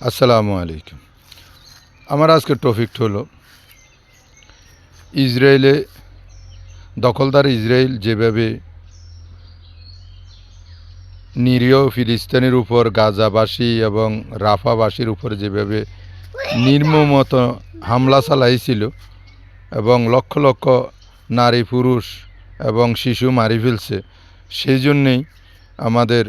আসসালামু আলাইকুম। আমার আজকে টপিক হলো, ইসরায়েলে দখলদার ইসরায়েল যেভাবে নিরীহ ফিলিস্তিনের উপর, গাজাবাসী এবং রাফাবাসীর উপর যেভাবে নির্মমত হামলা চালাইছিল এবং লক্ষ লক্ষ নারী, পুরুষ এবং শিশু মারি ফেলছে, সেই জন্যেই আমাদের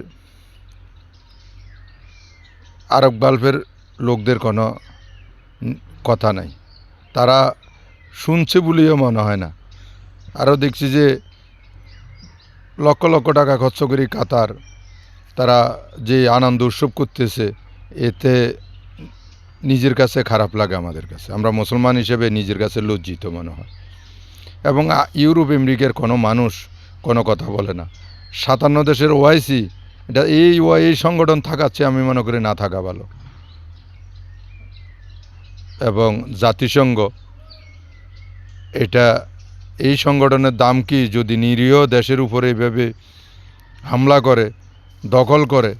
আরব গালফের লোকদের কোনো কথা নাই। তারা শুনছে বলেও মনে হয় না। আরও দেখছি যে লক্ষ লক্ষ টাকা খরচ করি কাতার, তারা যে আনন্দ উৎসব করতেছে, এতে নিজের কাছে খারাপ লাগে আমাদের কাছে। আমরা মুসলমান হিসেবে নিজের কাছে লজ্জিত মনে হয়। এবং ইউরোপ, আমেরিকার কোনো মানুষ কোনো কথা বলে না। সাতান্ন দেশের ওআইসি এটা এই ওয়াই এই সংগঠন থাকাচ্ছে, আমি মনে করি না থাকা ভালো। এবং জাতিসংঘ, এটা এই সংগঠনের দাম কি? যদি নিরীহ দেশের উপরে এইভাবে হামলা করে, দখল করে,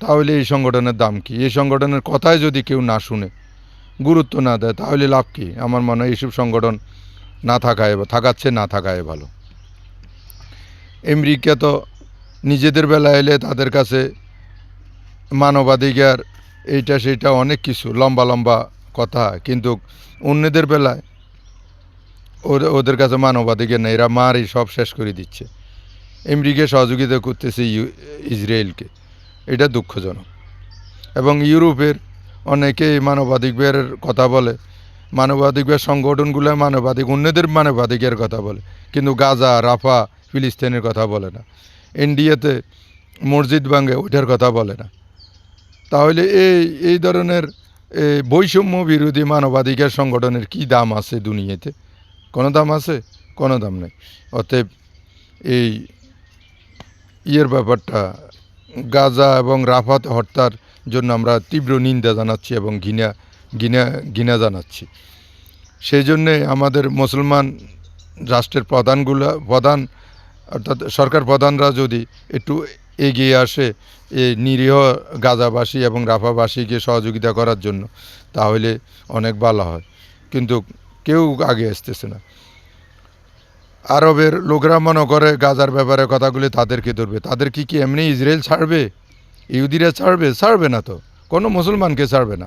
তাহলে এই সংগঠনের দাম কি? এই সংগঠনের কথাই যদি কেউ না শুনে, গুরুত্ব না দেয়, তাহলে লাভ কি? আমার মনে হয় এইসব সংগঠন না থাকায়, থাকাচ্ছে না থাকায় ভালো। আমেরিকা তো নিজেদের বেলা এলে তাদের কাছে মানবাধিকার, এইটা সেইটা অনেক কিছু, লম্বা লম্বা কথা। কিন্তু অন্যদের বেলায় ওদের কাছে মানবাধিকার নেই, এরা মারই, সব শেষ করে দিচ্ছে। আমেরিকা সহযোগিতা করতেছে ইসরায়েলকে। এটা দুঃখজনক। এবং ইউরোপের অনেকেই মানবাধিকারের কথা বলে, মানবাধিকার সংগঠনগুলো মানবাধিক অন্যদের মানবাধিকার কথা বলে, কিন্তু গাজা, রাফা, ফিলিস্তিনের কথা বলে না। ইন্ডিয়াতে মসজিদ ভাঙে, ওইটার কথা বলে না। তাহলে এই এই ধরনের বৈষম্য বিরোধী মানবাধিকার সংগঠনের কি দাম আছে দুনিয়াতে? কোনো দাম আছে? কোনো দাম নেই। অতএব এই ইয়ের ব্যাপারটা, গাজা এবং রাফাত হত্যার জন্য আমরা তীব্র নিন্দা জানাচ্ছি এবং ঘৃণা ঘৃণা ঘৃণা জানাচ্ছি। সেই জন্যে আমাদের মুসলমান রাষ্ট্রের প্রধানগুলো, প্রধান অর্থাৎ সরকার প্রধানরা যদি একটু এগিয়ে আসে এই নিরীহ গাজাবাসী এবং রাফাবাসীকে সহযোগিতা করার জন্য, তাহলে অনেক ভালো হয়। কিন্তু কেউ আগে আসতেছে না। আরবের লোকরা মনে করে গাজার ব্যাপারে কথাগুলি তাদেরকে ধরবে। তাদের কি কি এমনি ইসরায়েল ছাড়বে? ইহুদিরা ছাড়বে? ছাড়বে না তো। কোনো মুসলমানকে ছাড়বে না।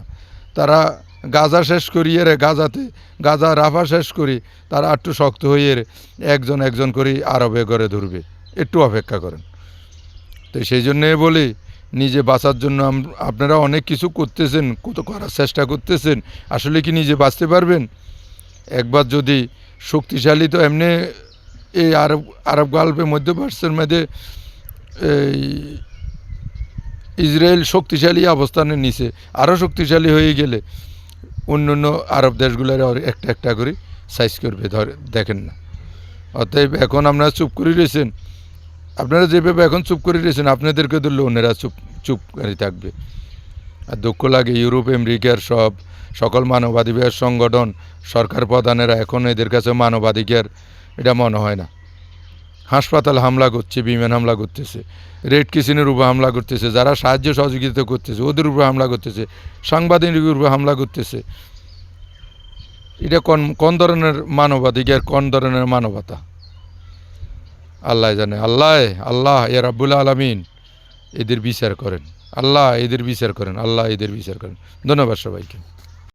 তারা গাজা শেষ করিয়ে রে গাজাতে, গাজা রাফা শেষ করি, তারা একটু শক্ত হয়ে একজন একজন করে আরবে করে ধরবে। একটু অপেক্ষা করেন। তো সেই জন্যে বলি, নিজে বাঁচার জন্য আপনারা অনেক কিছু করতেছেন, কত করার চেষ্টা করতেছেন, আসলে কি নিজে বাঁচতে পারবেন? একবার যদি শক্তিশালী তো এমনি এই আরব আরব গল্পের গাল্পে মধ্যপ্রাচ্যের মধ্যে এই ইসরায়েল শক্তিশালী অবস্থানে নিচে আরও শক্তিশালী হয়ে গেলে অন্য অন্য আরব দেশগুলোর একটা একটা করে সাইজ করবে, ধরে, দেখেন না। অতএব এখন আপনারা চুপ করে রয়েছেন। আপনারা যেভাবে এখন চুপ করে রয়েছেন, আপনাদেরকে ধরলে অন্যরা চুপ চুপ করে থাকবে। আর দুঃখ লাগে, ইউরোপ, আমেরিকার সব, সকল মানবাধিকার সংগঠন, সরকার প্রধানেরা এখন এদের কাছে মানবাধিকার, এটা মনে হয় না। হাসপাতাল হামলা করছে, বিমান হামলা করতেছে, রেড কিচেনের উপর হামলা করতেছে, যারা সাহায্য সহযোগিতা করতেছে, ওদের উপর হামলা করতেছে সাংবাদিকের উপর হামলা করতেছে। এটা কোন কোন ধরনের মানবাধিকার, কোন ধরনের মানবতা? আল্লাহ জানে। আল্লাহ আল্লাহ, এ রাব্বুল আলমিন এদের বিচার করেন। আল্লাহ এদের বিচার করেন। আল্লাহ এদের বিচার করেন। ধন্যবাদ সবাইকে।